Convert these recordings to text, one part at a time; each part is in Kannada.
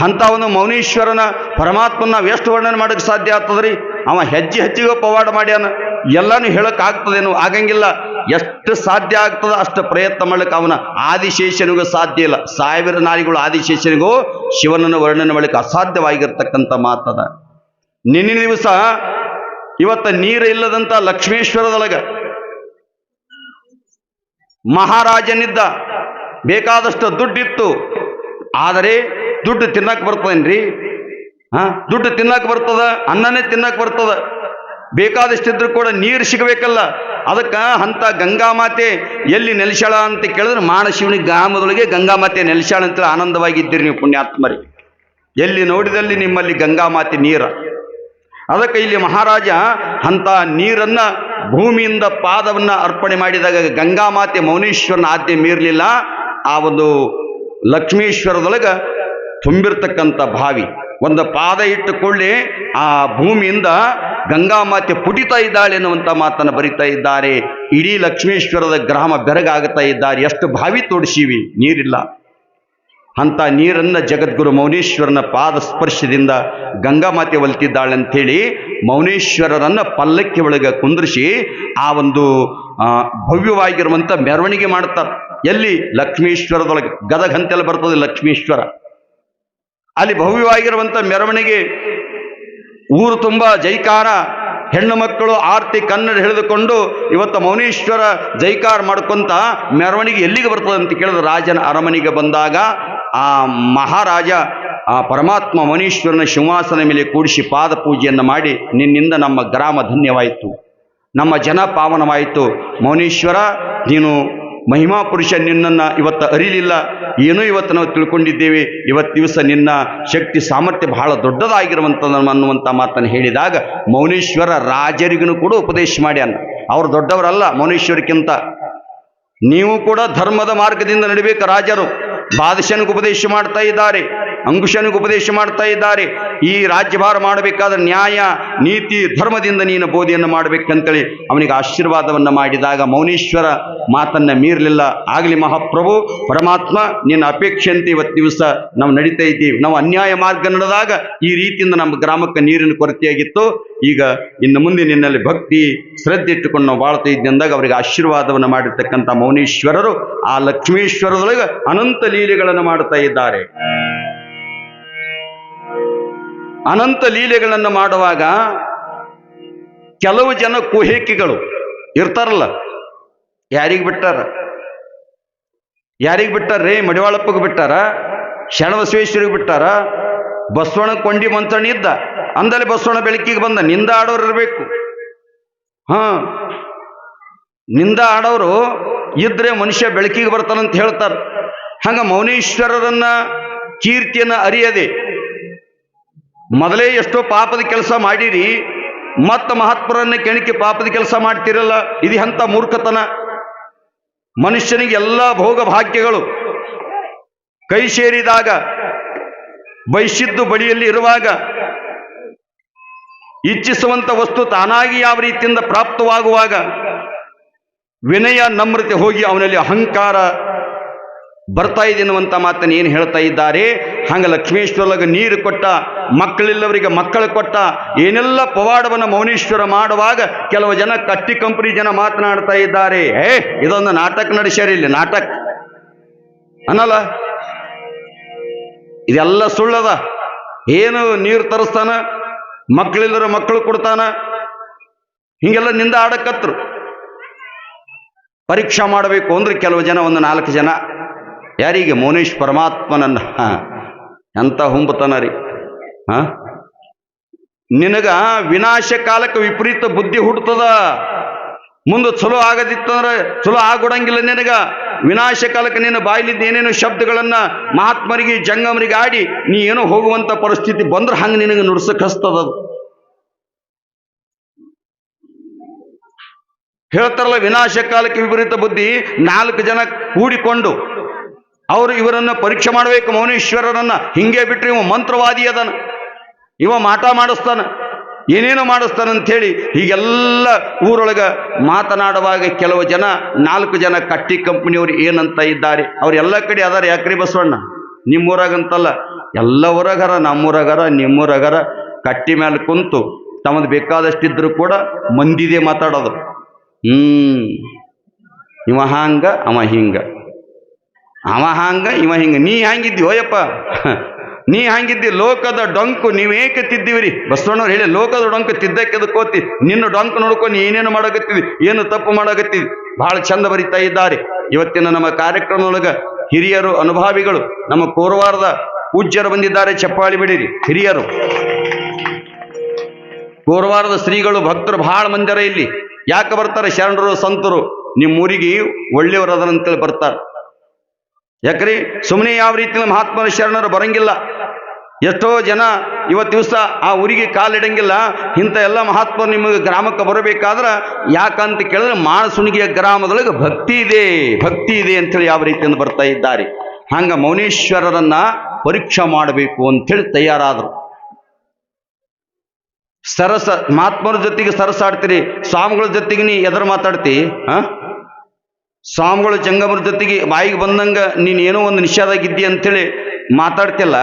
ಒಂದು ಮೌನೀಶ್ವರನ ಪರಮಾತ್ಮನ ಎಷ್ಟು ವರ್ಣನೆ ಮಾಡಕ್ಕೆ ಸಾಧ್ಯ ಆಗ್ತದ್ರಿ? ಅವ ಹೆಜ್ಜೆ ಹೆಜ್ಜೆಗೂ ಪವಾಡ ಮಾಡ್ಯಾನ. ಎಲ್ಲನೂ ಹೇಳೋಕ್ಕಾಗ್ತದೇನು ಆಗಂಗಿಲ್ಲ. ಎಷ್ಟು ಸಾಧ್ಯ ಆಗ್ತದ ಅಷ್ಟು ಪ್ರಯತ್ನ ಮಾಡ್ಲಿಕ್ಕೆ ಅವನ ಆದಿಶೇಷನಿಗೂ ಸಾಧ್ಯ ಇಲ್ಲ. ಸಾವಿರ ನಾರಿಗಳು ಆದಿಶೇಷನಿಗೂ ಶಿವನನ್ನು ವರ್ಣನೆ ಮಾಡಲಿಕ್ಕೆ ಅಸಾಧ್ಯವಾಗಿರ್ತಕ್ಕಂಥ ಮಾತದ. ನಿನ್ನೆ ದಿವಸ ಇವತ್ತ ನೀರು ಇಲ್ಲದಂತ ಲಕ್ಷ್ಮೇಶ್ವರದೊಳಗ ಮಹಾರಾಜನಿದ್ದ. ಬೇಕಾದಷ್ಟು ದುಡ್ಡಿತ್ತು. ಆದರೆ ದುಡ್ಡು ತಿನ್ನಕ್ಕೆ ಬರ್ತದೇನ್ರಿ? ಹಾ, ದುಡ್ಡು ತಿನ್ನಕ್ಕೆ ಬರ್ತದ, ಅನ್ನನೇ ತಿನ್ನಕ್ಕೆ ಬರ್ತದ. ಬೇಕಾದಷ್ಟಿದ್ರು ಕೂಡ ನೀರು ಸಿಗಬೇಕಲ್ಲ. ಅದಕ್ಕೆ ಅಂತ ಗಂಗಾಮಾತೆ ಎಲ್ಲಿ ನೆಲೆಸಾಳ ಅಂತ ಕೇಳಿದ್ರೆ ಮಾನಶಿವನಿ ಗ್ರಾಮದೊಳಗೆ ಗಂಗಾಮಾತೆ ನೆಲೆಸಾಳ ಅಂತೇಳಿ ಆನಂದವಾಗಿದ್ದೀರಿ ನೀವು ಪುಣ್ಯಾತ್ಮರಿ. ಎಲ್ಲಿ ನೋಡಿದಲ್ಲಿ ನಿಮ್ಮಲ್ಲಿ ಗಂಗಾಮಾತೆ ನೀರ. ಅದಕ್ಕೆ ಇಲ್ಲಿ ಮಹಾರಾಜ ಅಂತ ನೀರನ್ನ ಭೂಮಿಯಿಂದ ಪಾದವನ್ನ ಅರ್ಪಣೆ ಮಾಡಿದಾಗ ಗಂಗಾಮಾತೆ ಮೌನೇಶ್ವರನ ಆದ್ಯ ಮೀರಲಿಲ್ಲ. ಆ ಒಂದು ಲಕ್ಷ್ಮೀಶ್ವರದೊಳಗ ತುಂಬಿರ್ತಕ್ಕಂಥ ಬಾವಿ. ಒಂದು ಪಾದ ಇಟ್ಟುಕೊಳ್ಳಿ, ಆ ಭೂಮಿಯಿಂದ ಗಂಗಾಮಾತೆ ಪುಟಿತಾ ಇದ್ದಾಳೆ ಎನ್ನುವಂಥ ಮಾತನ್ನು ಬರಿತಾ ಇದ್ದಾರೆ. ಇಡೀ ಲಕ್ಷ್ಮೀಶ್ವರದ ಗ್ರಾಮ ಬೆರಗಾಗುತ್ತಾ ಇದ್ದಾರೆ. ಎಷ್ಟು ಬಾವಿ ತೋಡಿಸೀವಿ? ನೀರಿಲ್ಲ. ಅಂತ ನೀರನ್ನು ಜಗದ್ಗುರು ಮೌನೇಶ್ವರನ ಪಾದ ಸ್ಪರ್ಶದಿಂದ ಗಂಗಾಮಾತೆ ಒಲ್ತಿದ್ದಾಳೆ ಅಂಥೇಳಿ ಮೌನೇಶ್ವರರನ್ನು ಪಲ್ಲಕ್ಕಿ ಒಳಗೆ ಕುಂದ್ರಿಸಿ ಆ ಒಂದು ಭವ್ಯವಾಗಿರುವಂಥ ಮೆರವಣಿಗೆ ಮಾಡ್ತಾರೆ. ಎಲ್ಲಿ? ಲಕ್ಷ್ಮೀಶ್ವರದೊಳಗೆ. ಗದಗ ಅಂತೆಲ್ಲ ಬರ್ತದೆ ಲಕ್ಷ್ಮೀಶ್ವರ. ಅಲ್ಲಿ ಭವ್ಯವಾಗಿರುವಂಥ ಮೆರವಣಿಗೆ. ಊರು ತುಂಬ ಜೈಕಾರ. ಹೆಣ್ಣು ಮಕ್ಕಳು ಆರ್ತಿ ಕನ್ನಡ ಹಿಡಿದುಕೊಂಡು ಇವತ್ತು ಮೌನೇಶ್ವರ ಜೈಕಾರ ಮಾಡ್ಕೊಂತ ಮೆರವಣಿಗೆ ಎಲ್ಲಿಗೆ ಬರ್ತದೆ ಅಂತ ಕೇಳಿದ್ರೆ ರಾಜನ ಅರಮನೆಗೆ ಬಂದಾಗ ಆ ಮಹಾರಾಜ, ಆ ಪರಮಾತ್ಮ ಮೌನೇಶ್ವರನ ಸಿಂಹಾಸನ ಮೇಲೆ ಕೂಡಿಸಿ ಪಾದ ಪೂಜೆಯನ್ನು ಮಾಡಿ ನಿನ್ನಿಂದ ನಮ್ಮ ಗ್ರಾಮ ಧನ್ಯವಾಯಿತು. ನಮ್ಮ ಜನ ಪಾವನವಾಯಿತು. ಮೌನೇಶ್ವರ, ನೀನು ಮಹಿಮಾ ಪುರುಷ ನಿನ್ನನ್ನು ಇವತ್ತು ಅರಿಲಿಲ್ಲ. ಏನೂ ಇವತ್ತು ನಾವು ತಿಳ್ಕೊಂಡಿದ್ದೇವೆ. ಇವತ್ತು ದಿವಸ ನಿನ್ನ ಶಕ್ತಿ ಸಾಮರ್ಥ್ಯ ಬಹಳ ದೊಡ್ಡದಾಗಿರುವಂಥದ್ದು ಅನ್ನುವಂಥ ಮಾತನ್ನು ಹೇಳಿದಾಗ ಮೌನೇಶ್ವರ ರಾಜರಿಗೂ ಕೂಡ ಉಪದೇಶ ಮಾಡ್ಯಾನ ಅವರು ದೊಡ್ಡವರಲ್ಲ ಮೌನೇಶ್ವರಕ್ಕಿಂತ. ನೀವು ಕೂಡ ಧರ್ಮದ ಮಾರ್ಗದಿಂದ ನಡಿಬೇಕು ರಾಜರು. ಬಾದಶನಿಗೆ ಉಪದೇಶ ಮಾಡ್ತಾ ಇದ್ದಾರೆ. ಅಂಕುಶನಿಗೆ ಉಪದೇಶ ಮಾಡ್ತಾ ಇದ್ದಾರೆ. ಈ ರಾಜ್ಯಭಾರ ಮಾಡಬೇಕಾದ ನ್ಯಾಯ, ನೀತಿ, ಧರ್ಮದಿಂದ ನೀನು ಬೋಧೆಯನ್ನು ಮಾಡಬೇಕಂತೇಳಿ ಅವನಿಗೆ ಆಶೀರ್ವಾದವನ್ನು ಮಾಡಿದಾಗ ಮೌನೇಶ್ವರ ಮಾತನ್ನ ಮೀರಲಿಲ್ಲ. ಆಗಲಿ ಮಹಾಪ್ರಭು, ಪರಮಾತ್ಮ, ನಿನ್ನ ಅಪೇಕ್ಷೆಯಂತೆ ಇವತ್ತು ದಿವಸ ನಾವು ನಡೀತಾ ಇದ್ದೀವಿ. ನಾವು ಅನ್ಯಾಯ ಮಾರ್ಗ ನಡೆದಾಗ ಈ ರೀತಿಯಿಂದ ನಮ್ಮ ಗ್ರಾಮಕ್ಕೆ ನೀರಿನ ಕೊರತೆಯಾಗಿತ್ತು. ಈಗ ಇನ್ನು ಮುಂದೆ ನಿನ್ನಲ್ಲಿ ಭಕ್ತಿ ಶ್ರದ್ಧೆ ಇಟ್ಟುಕೊಂಡು ನಾವು ಬಾಳ್ತಾ ಇದ್ದೆ ಅಂದಾಗ ಅವರಿಗೆ ಆಶೀರ್ವಾದವನ್ನು ಮಾಡಿರ್ತಕ್ಕಂಥ ಮೌನೇಶ್ವರರು, ಆ ಲಕ್ಷ್ಮೀಶ್ವರದೊಳಗೆ ಅನಂತ ಲೀಲೆಗಳನ್ನು ಮಾಡ್ತಾ ಇದ್ದಾರೆ. ಅನಂತ ಲೀಲೆಗಳನ್ನು ಮಾಡುವಾಗ ಕೆಲವು ಜನ ಕುಹೇಕಿಗಳು ಇರ್ತಾರಲ್ಲ, ಯಾರಿಗೆ ಬಿಟ್ಟಾರ? ಯಾರಿಗೆ ಬಿಟ್ಟಾರ್ರಿ ಮಡಿವಾಳಪ್ಪಗೆ ಬಿಟ್ಟಾರ? ಶರಣಬಸವೇಶ್ವರಿಗೆ ಬಿಟ್ಟಾರ? ಬಸವಣ್ಣ ಕೊಂಡಿ ಮಂತ್ರಣ ಇದ್ದ ಅಂದಲ್ಲಿ ಬಸವಣ್ಣ ಬೆಳಕಿಗೆ ಬಂದ, ನಿಂದ ಆಡೋರು ಇರಬೇಕು. ಹಾ, ನಿಂದ ಆಡೋರು ಇದ್ರೆ ಮನುಷ್ಯ ಬೆಳಕಿಗೆ ಬರ್ತಾನಂತ ಹೇಳ್ತಾರೆ. ಹಂಗ ಮೌನೇಶ್ವರರನ್ನ ಕೀರ್ತಿಯನ್ನ ಅರಿಯದೆ ಮೊದಲೇ ಎಷ್ಟೋ ಪಾಪದ ಕೆಲಸ ಮಾಡಿರಿ, ಮತ್ತ ಮಹಾತ್ಮರನ್ನ ಕೆಣಕಿ ಪಾಪದ ಕೆಲಸ ಮಾಡ್ತಿರಲ್ಲ, ಇದು ಎಂಥ ಮೂರ್ಖತನ? ಮನುಷ್ಯನಿಗೆ ಎಲ್ಲ ಭೋಗ ಭಾಗ್ಯಗಳು. ಕೈ ಸೇರಿದಾಗ, ಬಯಸಿದ್ದು ಬಳಿಯಲ್ಲಿ ಇರುವಾಗ ಇಚ್ಛಿಸುವಂತ ವಸ್ತು ತಾನಾಗಿ ಯಾವ ರೀತಿಯಿಂದ ಪ್ರಾಪ್ತವಾಗುವಾಗ, ವಿನಯ ನಮ್ರತೆ ಹೋಗಿ ಅವನಲ್ಲಿ ಅಹಂಕಾರ ಬರ್ತಾ ಇದೆ ಅನ್ನುವಂಥ ಮಾತನ್ನು ಏನು ಹೇಳ್ತಾ ಇದ್ದಾರೆ? ಹಂಗೆ ಲಕ್ಷ್ಮೇಶ್ವರೊಳಗೆ ನೀರು ಕೊಟ್ಟ, ಮಕ್ಕಳಿಲ್ಲವರಿಗೆ ಮಕ್ಕಳು ಕೊಟ್ಟ, ಏನೆಲ್ಲ ಪವಾಡವನ್ನು ಮೌನೇಶ್ವರ ಮಾಡುವಾಗ ಕೆಲವು ಜನ ಕಟ್ಟಿ ಕಂಪನಿ ಜನ ಮಾತನಾಡ್ತಾ ಇದ್ದಾರೆ. ಏ, ಇದೊಂದು ನಾಟಕ ನಡೆಸ್ಯಾರ ಇಲ್ಲಿ, ನಾಟಕ. ಅನ್ನಲ್ಲ? ಇದೆಲ್ಲ ಸುಳ್ಳದ. ಏನು ನೀರು ತರಿಸ್ತಾನ? ಮಕ್ಕಳಿಲ್ಲರ ಮಕ್ಕಳು ಕೊಡ್ತಾನ? ಹಿಂಗೆಲ್ಲ ನಿಂದ ಆಡಕತ್ರು. ಪರೀಕ್ಷಾ ಮಾಡಬೇಕು ಅಂದ್ರೆ ಕೆಲವು ಜನ, ಒಂದು ನಾಲ್ಕು ಜನ. ಯಾರಿಗೆ ಮೋನೀಶ್ ಪರಮಾತ್ಮನನ್ನು? ಎಂಥ ಹುಂಬತನ ರೀ? ಹಾಂ? ನಿನಗ ವಿನಾಶ ಕಾಲಕ್ಕೆ ವಿಪರೀತ ಬುದ್ಧಿ ಹುಡ್ತದ ಮುಂದೆ ಚಲೋ ಆಗದಿತ್ತಂದ್ರೆ ಚಲೋ ಆಗ್ಬಿಡಂಗಿಲ್ಲ ನಿನಗ. ವಿನಾಶ ಕಾಲಕ್ಕೆ ನಿನ್ನ ಬಾಯಿಲಿದ್ದ ಏನೇನು ಶಬ್ದಗಳನ್ನು ಮಹಾತ್ಮರಿಗೆ, ಜಂಗಮರಿಗೆ ಆಡಿ ನೀ ಏನೋ ಹೋಗುವಂತ ಪರಿಸ್ಥಿತಿ ಬಂದ್ರೆ ಹಂಗೆ ನಿನಗೆ ನುಡ್ಸಕ್ ಹಸ್ತದ. ಹೇಳ್ತಾರಲ್ಲ ವಿನಾಶ ಕಾಲಕ್ಕೆ ವಿಪರೀತ ಬುದ್ಧಿ ನಾಲ್ಕು ಜನ ಕೂಡಿಕೊಂಡು ಅವರು ಇವರನ್ನು ಪರೀಕ್ಷೆ ಮಾಡಬೇಕು, ಮೌನೇಶ್ವರರನ್ನ. ಹಿಂಗೆ ಬಿಟ್ಟರೆ ಇವ ಮಂತ್ರವಾದಿ ಅದನ. ಇವ ಮಾಟ ಮಾಡಿಸ್ತಾನ. ಏನೇನೋ ಮಾಡಿಸ್ತಾನ ಅಂಥೇಳಿ ಹೀಗೆಲ್ಲ ಊರೊಳಗೆ ಮಾತನಾಡುವಾಗ ಕೆಲವು ಜನ, ನಾಲ್ಕು ಜನ ಕಟ್ಟಿ ಕಂಪ್ನಿಯವರು ಏನಂತ ಇದ್ದಾರೆ. ಅವ್ರು ಎಲ್ಲ ಕಡೆ ಅದಾರ ಯಾಕ್ರಿ ಬಸವಣ್ಣ? ನಿಮ್ಮೂರಾಗಂತಲ್ಲ. ಎಲ್ಲ ಊರಗರ, ನಮ್ಮೂರಗರ, ನಿಮ್ಮೂರಗರ ಕಟ್ಟಿ ಮೇಲೆ ಕುಂತು ತಮ್ಮದು ಬೇಕಾದಷ್ಟಿದ್ರು ಕೂಡ ಮಂದಿದೆ ಮಾತಾಡೋದು. ಹ್ಮ್. ಇವ ಹಾಂಗ, ಅವ ಹಿಂಗ. ಅವ ಹಾಂಗ, ಇವ ಹಿಂಗ. ನೀ ಹ್ಯಾಂಗಿದ್ದಿ? ಓಯಪ್ಪ. ನೀ ಹಂಗಿದ್ದಿ ಲೋಕದ ಡೊಂಕು, ನೀವೇಕೆ ತಿದ್ದೀವ್ರಿ ಬಸವಣ್ಣವ್ರು ಹೇಳಿ, ಲೋಕದ ಡೊಂಕು ತಿದ್ದಕ್ಕೆ ಕೋತಿ ನಿನ್ನ ಡೊಂಕು ನೋಡ್ಕೊಂಡು ಏನೇನು ಮಾಡಕತ್ತೀವಿ ಏನು ತಪ್ಪು ಮಾಡಕತ್ತೀವಿ ಬಹಳ ಚಂದ ಬರಿತಾ ಇದ್ದಾರೆ. ಇವತ್ತಿನ ನಮ್ಮ ಕಾರ್ಯಕ್ರಮದೊಳಗ ಹಿರಿಯರು, ಅನುಭಾವಿಗಳು, ನಮ್ಮ ಕೋರವಾರದ ಪೂಜ್ಯರು ಬಂದಿದ್ದಾರೆ. ಚಪ್ಪಾಳಿ ಬಿಡಿರಿ, ಹಿರಿಯರು. ಕೋರವಾರದ ಶ್ರೀಗಳು, ಭಕ್ತರು ಬಹಳ ಮಂದಿರ ಇಲ್ಲಿ. ಯಾಕೆ ಬರ್ತಾರೆ? ಶರಣರು, ಸಂತರು. ನಿಮ್ಮೂರಿಗೆ ಒಳ್ಳೆಯವರದರಂತೇಳಿ ಬರ್ತಾರೆ. ಯಾಕ್ರಿ? ಸುಮ್ಮನೆ ಯಾವ ರೀತಿಯಲ್ಲಿ ಮಹಾತ್ಮರ ಶರಣರು ಬರಂಗಿಲ್ಲ. ಎಷ್ಟೋ ಜನ ಇವತ್ತು ದಿವಸ ಆ ಊರಿಗೆ ಕಾಲಿಡಂಗಿಲ್ಲ. ಇಂಥ ಎಲ್ಲ ಮಹಾತ್ಮರು ನಿಮಗೆ ಗ್ರಾಮಕ್ಕೆ ಬರಬೇಕಾದ್ರೆ ಯಾಕಂತ ಕೇಳಿದ್ರೆ ಮಾಣಸುಣಿಗೆಯ ಗ್ರಾಮದೊಳಗೆ ಭಕ್ತಿ ಇದೆ ಭಕ್ತಿ ಇದೆ ಅಂತೇಳಿ ಯಾವ ರೀತಿಯಿಂದ ಬರ್ತಾ ಇದ್ದಾರೆ. ಹಂಗ ಮೌನೇಶ್ವರರನ್ನ ಪರೀಕ್ಷೆ ಮಾಡಬೇಕು ಅಂತೇಳಿ ತಯಾರಾದರು. ಸರಸ, ಮಹಾತ್ಮರ ಜೊತೆಗೆ ಸರಸಾಡ್ತೀರಿ, ಸ್ವಾಮಿಗಳ ಜೊತೆಗೆ ನೀ ಎದುರು ಮಾತಾಡ್ತಿ ಆ ಸ್ವಾಮಿಗಳು ಜಂಗಮರ ಜೊತೆಗೆ ಬಾಯಿಗೆ ಬಂದಂಗೆ ನೀನು ಏನೋ ಒಂದು ನಿಷೇಧಾಗಿದ್ದಿ ಅಂತೇಳಿ ಮಾತಾಡ್ತಿಲ್ಲ.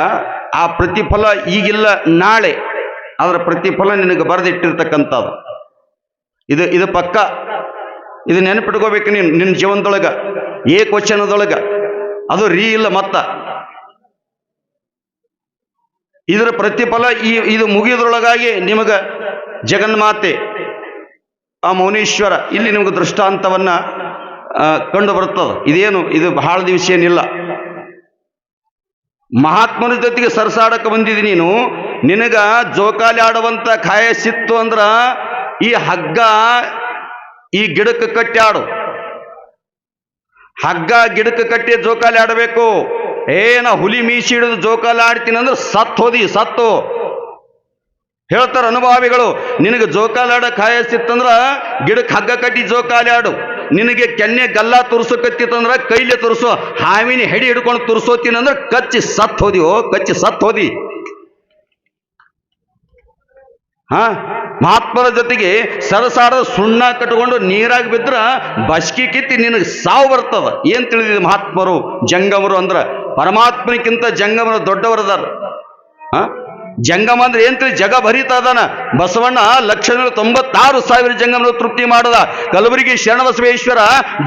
ಆ ಪ್ರತಿಫಲ ಈಗಿಲ್ಲ, ನಾಳೆ. ಅದರ ಪ್ರತಿಫಲ ನಿನಗೆ ಬರೆದಿಟ್ಟಿರ್ತಕ್ಕಂಥದ್ದು. ಇದು ಇದು ಪಕ್ಕ. ಇದು ನೆನಪಿಟ್ಕೋಬೇಕು ನೀನು, ನಿನ್ನ ಜೀವನದೊಳಗ. ಏಕವಚನದೊಳಗೆ ಅದು ರೀ ಇಲ್ಲ ಮತ್ತ. ಇದರ ಪ್ರತಿಫಲ ಈ, ಇದು ಮುಗಿಯೋದ್ರೊಳಗಾಗಿ ನಿಮಗೆ ಜಗನ್ಮಾತೆ, ಆ ಮೌನೇಶ್ವರ, ಇಲ್ಲಿ ನಿಮಗೆ ದೃಷ್ಟಾಂತವನ್ನ ಕಂಡು ಬರ್ತದೆ ಇದೇನು, ಇದು ಬಹಳ ದಿವಸ ಏನಿಲ್ಲ. ಮಹಾತ್ಮನ ಜೊತೆಗೆ ಸರಸಾಡಕ್ಕೆ ಬಂದಿದ್ದೀನಿ ನೀನು. ನಿನಗ ಜೋಕಾಲಿ ಆಡುವಂತ ಕಾಯಸಿತ್ತು ಅಂದ್ರ ಈ ಹಗ್ಗ ಈ ಗಿಡಕ್ಕೆ ಕಟ್ಟಿ ಆಡು. ಹಗ್ಗ ಗಿಡಕ್ಕೆ ಕಟ್ಟಿ ಜೋಕಾಲಿ ಆಡಬೇಕು. ಏನ ಹುಲಿ ಮೀಸಿ ಹಿಡಿದು ಜೋಕಾಲಿ ಆಡ್ತೀನಿ ಅಂದ್ರೆ ಸತ್ತು ಹೋದಿ, ಸತ್ತು. ಹೇಳ್ತಾರ ಅನುಭಾವಿಗಳು, ನಿನಗೆ ಜೋಕಾಲಿ ಆಡ ಕಾಯಸಿತ್ತಂದ್ರ ಗಿಡಕ್ಕೆ ಹಗ್ಗ ಕಟ್ಟಿ ಜೋಕಾಲಿ ಆಡು. ನಿನಗೆ ಕೆನ್ನೆ ಗಲ್ಲ ತುರ್ಸಕತ್ತಿತ್ತಂದ್ರ ಕೈಲಿ ತುರ್ಸೋ, ಹಾವಿನ ಹೆಡಿ ಹಿಡ್ಕೊಂಡು ತುರ್ಸೋತೀನಿ ಅಂದ್ರೆ ಕಚ್ಚಿ ಸತ್ ಹೋದಿ ಓ, ಕಚ್ಚಿ ಸತ್ ಹೋದಿ. ಹಾ? ಮಹಾತ್ಮರ ಜೊತೆಗೆ ಸರಸಾರದ ಸುಣ್ಣ ಕಟ್ಕೊಂಡು ನೀರಾಗಿ ಬಿದ್ರ ಬಸ್ಕಿ ಕಿತ್ತಿ ನಿನಗೆ ಸಾವು ಬರ್ತದ. ಏನ್ ತಿಳಿದಿದೆ ಮಹಾತ್ಮರು, ಜಂಗಮರು ಅಂದ್ರ? ಪರಮಾತ್ಮನಿಗಿಂತ ಜಂಗಮರು ದೊಡ್ಡವರದಾರ. ಹಾ? ಜಂಗಮ ಅಂದ್ರೆ ಏನ್ ತಿಳಿ? ಜಗ ಭರಿತ ಅದನ ಬಸವಣ್ಣ ಲಕ್ಷದ ತೊಂಬತ್ತಾರು ಸಾವಿರ ಜಂಗಮರು ತೃಪ್ತಿ ಮಾಡದ. ಕಲಬುರಗಿ ಶರಣಬಸವೇಶ್ವರ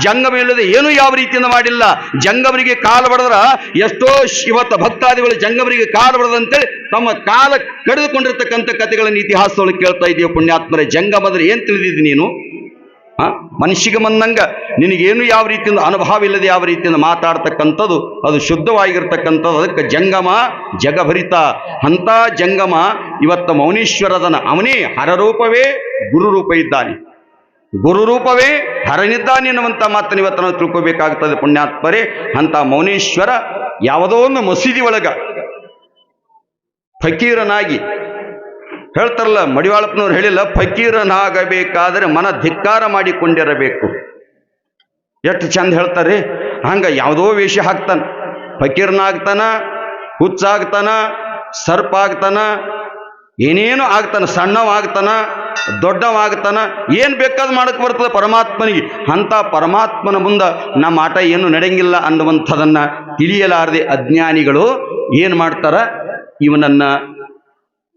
ಜಂಗಮ ಇಲ್ಲದೆ ಏನು ಯಾವ ರೀತಿಯಿಂದ ಮಾಡಿಲ್ಲ. ಜಂಗಮರಿಗೆ ಕಾಲ ಬಡದ್ರ ಎಷ್ಟೋ ಇವತ್ತ ಭಕ್ತಾದಿಗಳು ಜಂಗಮರಿಗೆ ಕಾಲ ಬಡದಂತೇಳಿ ತಮ್ಮ ಕಾಲ ಕಡಿದುಕೊಂಡಿರ್ತಕ್ಕಂಥ ಕಥೆಗಳನ್ನು ಇತಿಹಾಸದೊಳಗೆ ಕೇಳ್ತಾ ಇದೀವಿ ಪುಣ್ಯಾತ್ಮರೇ. ಜಂಗಮದ್ರೆ ಏನ್ ತಿಳಿದಿದ್ದಿ ನೀನು? ಮನುಷ್ಯಗೆ ಬಂದಂಗ ನಿನಗೇನು ಯಾವ ರೀತಿಯಿಂದ ಅನುಭವ ಇಲ್ಲದೆ ಯಾವ ರೀತಿಯಿಂದ ಮಾತಾಡ್ತಕ್ಕಂಥದ್ದು, ಅದು ಶುದ್ಧವಾಗಿರ್ತಕ್ಕಂಥದ್ದು, ಅದಕ್ಕೆ ಜಂಗಮ ಜಗಭರಿತ. ಅಂಥ ಜಂಗಮ ಇವತ್ತು ಮೌನೀಶ್ವರದನ ಅವನೇ ಹರರೂಪವೇ ಗುರುರೂಪ ಇದ್ದಾನೆ. ಗುರುರೂಪವೇ ಹರನಿದ್ದಾನೆ ಎನ್ನುವಂಥ ಮಾತನ್ನು ಇವತ್ತು ನಾವು ತಿಳ್ಕೋಬೇಕಾಗ್ತದೆ ಪುಣ್ಯಾತ್ಮರೇ. ಅಂಥ ಮೌನೇಶ್ವರ ಯಾವುದೋ ಒಂದು ಮಸೀದಿ ಒಳಗ, ಫಕೀರನಾಗಿ ಹೇಳ್ತಾರಲ್ಲ, ಮಡಿವಾಳಪ್ಪನವ್ರು ಹೇಳಿಲ್ಲ, ಫಕೀರನಾಗಬೇಕಾದರೆ ಮನ ಧಿಕ್ಕಾರ ಮಾಡಿಕೊಂಡಿರಬೇಕು. ಎಷ್ಟು ಚಂದ ಹೇಳ್ತಾರೆ, ಹಂಗ ಯಾವುದೋ ವೇಷ ಹಾಕ್ತಾನ. ಫಕೀರನಾಗ್ತಾನ, ಹುಚ್ಚಾಗ್ತಾನ ಸರ್ಪ ಆಗ್ತಾನ ಏನೇನು ಆಗ್ತಾನ, ಸಣ್ಣವಾಗ್ತಾನ, ದೊಡ್ಡವಾಗ್ತಾನ ದೊಡ್ಡವ ಏನು ಬೇಕಾದ್ ಮಾಡಕ್ಕೆ ಬರ್ತದೆ ಪರಮಾತ್ಮನಿಗೆ. ಅಂಥ ಪರಮಾತ್ಮನ ಮುಂದೆ ನಮ್ಮ ಆಟ ಏನು ನಡೆಯಂಗಿಲ್ಲ ಅನ್ನುವಂಥದನ್ನ ತಿಳಿಯಲಾರದೆ ಅಜ್ಞಾನಿಗಳು ಏನು ಮಾಡ್ತಾರ, ಇವನನ್ನ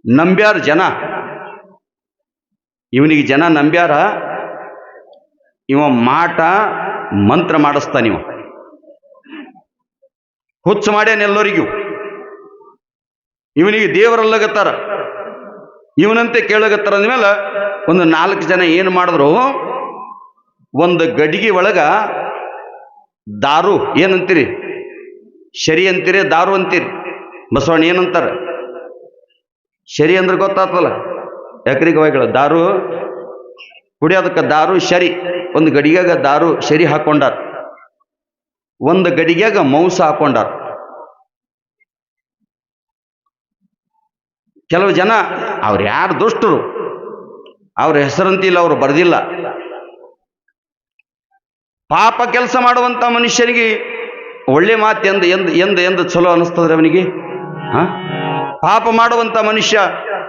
ನಂಬ್ಯಾರ ಜನ. ಇವನಿಗೆ ಜನ ನಂಬ್ಯಾರ, ಇವ ಮಾಟ ಮಂತ್ರ ಮಾಡಿಸ್ತಾನ ಇವ. ಹುಚ್ಚು ಮಾಡ್ಯಾನ ಎಲ್ಲರಿಗೂ. ಇವನಿಗೆ ದೇವರಲ್ಲಗತ್ತಾರ ಇವನಂತೆ ಕೇಳಗತ್ತಾರ ಅಂದ್ಮೇಲೆ ಒಂದು ನಾಲ್ಕು ಜನ ಏನು ಮಾಡಿದ್ರು, ಒಂದು ಗಡಿಗೆ ಒಳಗ ದಾರು ಏನಂತೀರಿ? ಶರಿ ಅಂತೀರಿ, ದಾರು ಅಂತೀರಿ. ಬಸವಣ್ಣ ಏನಂತಾರ? ಶರಿ ಅಂದ್ರೆ ಗೊತ್ತಾಗ್ತಲ್ಲ ಎಕರಿಗವಾಯಿಗಳು ದಾರು ಕುಡಿಯೋದಕ್ಕೆ ದಾರು ಶರಿ. ಒಂದು ಗಡಿಗ್ಯಾಗ ದಾರು ಶರಿ ಹಾಕೊಂಡಾರ. ಒಂದು ಗಡಿಗ್ಯಾಗ ಮೌಸ ಹಾಕೊಂಡಾರ. ಕೆಲವು ಜನ ಅವ್ರು ಯಾರು ದುಷ್ಟರು? ಅವ್ರ ಹೆಸರಂತಿಲ್ಲ, ಅವರು ಬರೆದಿಲ್ಲ. ಪಾಪ ಕೆಲಸ ಮಾಡುವಂತ ಮನುಷ್ಯನಿಗೆ ಒಳ್ಳೆ ಮಾತು ಎಂದು ಎಂದು ಎಂದು ಎಂದು ಚಲೋ ಅನಿಸ್ತದ್ರೆ ಅವನಿಗೆ? ಹಾ? ಪಾಪ ಮಾಡುವಂತ ಮನುಷ್ಯ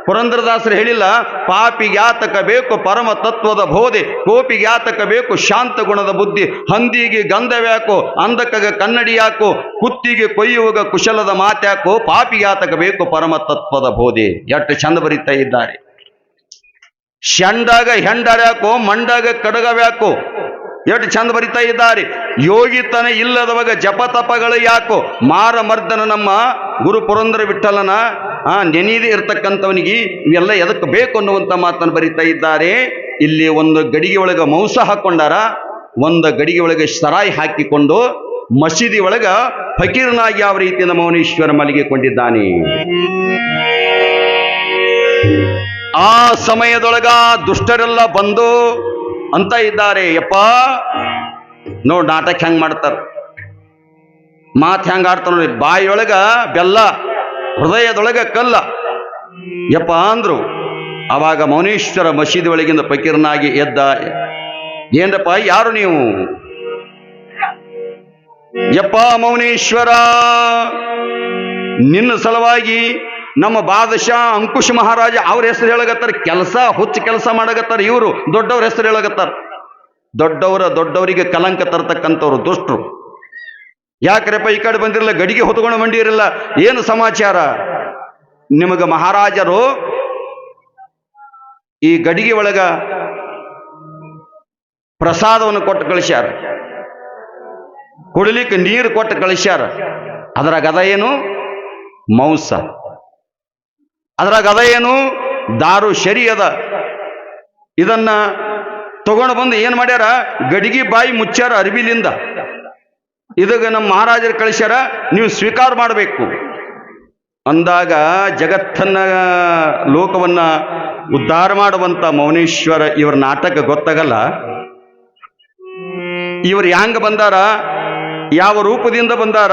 ಪುರಂದ್ರದಾಸರು ಹೇಳಿಲ್ಲ ಪಾಪಿಗ್ಯಾತಕ ಬೇಕು ಪರಮ ತತ್ವದ ಬೋಧೆ ಕೋಪಿಗ್ಯಾತಕ ಬೇಕು ಶಾಂತ ಗುಣದ ಬುದ್ಧಿ, ಹಂದಿಗೆ ಗಂಧವ್ಯಾಕೋ ಅಂಧಕಗ ಕನ್ನಡಿ ಯಾಕೋ ಕುತ್ತಿಗೆ ಕೊಯ್ಯುವಾಗ ಕುಶಲದ ಮಾತ್ಯಾಕೋ ಪಾಪಿಗ್ಯಾತಕ ಬೇಕು ಪರಮ ತತ್ವದ ಬೋಧೆ. ಎಷ್ಟು ಚಂದ ಬರೀತಾ ಇದ್ದಾರೆ. ಶಂಡಾಗ ಹೆಂಡರ್ಯಾಕೋ ಮಂಡಾಗ ಕಡಗವ್ಯಾಕೋ ಎಷ್ಟು ಚಂದ ಬರಿತಾ ಇದ್ದಾರೆ. ಯೋಗಿತನ ಇಲ್ಲದವಾಗ ಜಪ ತಪಗಳು ಯಾಕೋ? ಮಾರ ಮರ್ದನ ನಮ್ಮ ಗುರು ಪುರಂದರ ವಿಠಲನ, ಆ ನೆನೆಯದೇ ಇರ್ತಕ್ಕಂಥವನಿಗೆ ಇವೆಲ್ಲ ಎದಕ್ಕೆ ಬೇಕು ಅನ್ನುವಂಥ ಮಾತನ್ನು ಬರಿತಾ ಇದ್ದಾರೆ. ಇಲ್ಲಿ ಒಂದು ಗಡಿಗೆ ಒಳಗೆ ಮಾಂಸ ಹಾಕೊಂಡಾರ, ಒಂದು ಗಡಿಗೆ ಒಳಗೆ ಸರಾಯಿ ಹಾಕಿಕೊಂಡು ಮಸೀದಿ ಒಳಗ ಫಕೀರನಾಗಿ ಯಾವ ರೀತಿಯಿಂದ ಮೌನೇಶ್ವರ ಮಲಗಿಕೊಂಡಿದ್ದಾನೆ ಆ ಸಮಯದೊಳಗ ದುಷ್ಟರೆಲ್ಲ ಬಂದು ಅಂತ ಇದ್ದಾರೆ, ಯಪ್ಪ. ನೋಡ್ ನಾಟಕ ಹೆಂಗ್ ಮಾಡ್ತಾರ. ಮಾತ್ ಹೆಂಗ್ ಆಡ್ತಾರ ನೋಡಿ, ಬಾಯಿಯೊಳಗ ಬೆಲ್ಲ, ಹೃದಯದೊಳಗ ಕಲ್ಲ. ಯಪ್ಪ ಅಂದ್ರು, ಅವಾಗ ಮೌನೇಶ್ವರ ಮಸೀದಿ ಒಳಗಿಂದ ಪಕೀರ್ನಾಗಿ ಎದ್ದ, ಏನ್ರಪ್ಪ, ಯಾರು ನೀವು? ಯಪ್ಪ ಮೌನೇಶ್ವರ, ನಿನ್ನ ಸಲುವಾಗಿ ನಮ್ಮ ಬಾದಶಾ ಅಂಕುಶ ಮಹಾರಾಜ ಅವ್ರ ಹೆಸರು ಹೇಳಗತ್ತಾರ ಕೆಲಸ, ಹುಚ್ಚು ಕೆಲಸ ಮಾಡಗತ್ತಾರ ಇವರು, ದೊಡ್ಡವ್ರ ಹೆಸರು ಹೇಳಗತ್ತಾರ ದೊಡ್ಡವರ ದೊಡ್ಡವರಿಗೆ ಕಲಂಕ ತರ್ತಕ್ಕಂಥವ್ರು ದುಷ್ಟರು. ಯಾಕ್ರಪ್ಪ ಈ ಕಡೆ ಬಂದಿರಲ್ಲ, ಗಡಿಗೆ ಹೊತ್ಕೊಂಡು ಬಂದಿರಲ್ಲ, ಏನು ಸಮಾಚಾರ? ನಿಮಗೆ ಮಹಾರಾಜರು ಈ ಗಡಿಗೆ ಒಳಗ ಪ್ರಸಾದವನ್ನು ಕೊಟ್ಟು ಕಳಿಸ್ಯಾರ. ಕುಡಿಲಿಕ್ಕೆ ನೀರು ಕೊಟ್ಟು ಕಳಿಸ್ಯಾರ. ಅದರ ಗದ ಏನು? ಮೌಸ. ಅದ್ರಾಗ ಅದ ಏನು? ದಾರು ಶರಿ ಅದ ಇದನ್ನ ತಗೊಂಡು ಬಂದು ಏನು ಮಾಡ್ಯಾರ? ಗಡಿಗೆ ಬಾಯಿ ಮುಚ್ಚಾರ ಅರಿವಿಲಿಂದ. ಇದಾಗ ನಮ್ಮ ಮಹಾರಾಜರು ಕಳಿಸ್ಯಾರ, ನೀವು ಸ್ವೀಕಾರ ಮಾಡಬೇಕು. ಅಂದಾಗ ಜಗತ್ತನ್ನ, ಲೋಕವನ್ನ ಉದ್ಧಾರ ಮಾಡುವಂತ ಮೌನೇಶ್ವರ ಇವರ ನಾಟಕ ಗೊತ್ತಾಗಲ್ಲ? ಇವರು ಹ್ಯಾಂಗ ಬಂದಾರ? ಯಾವ ರೂಪದಿಂದ ಬಂದಾರ?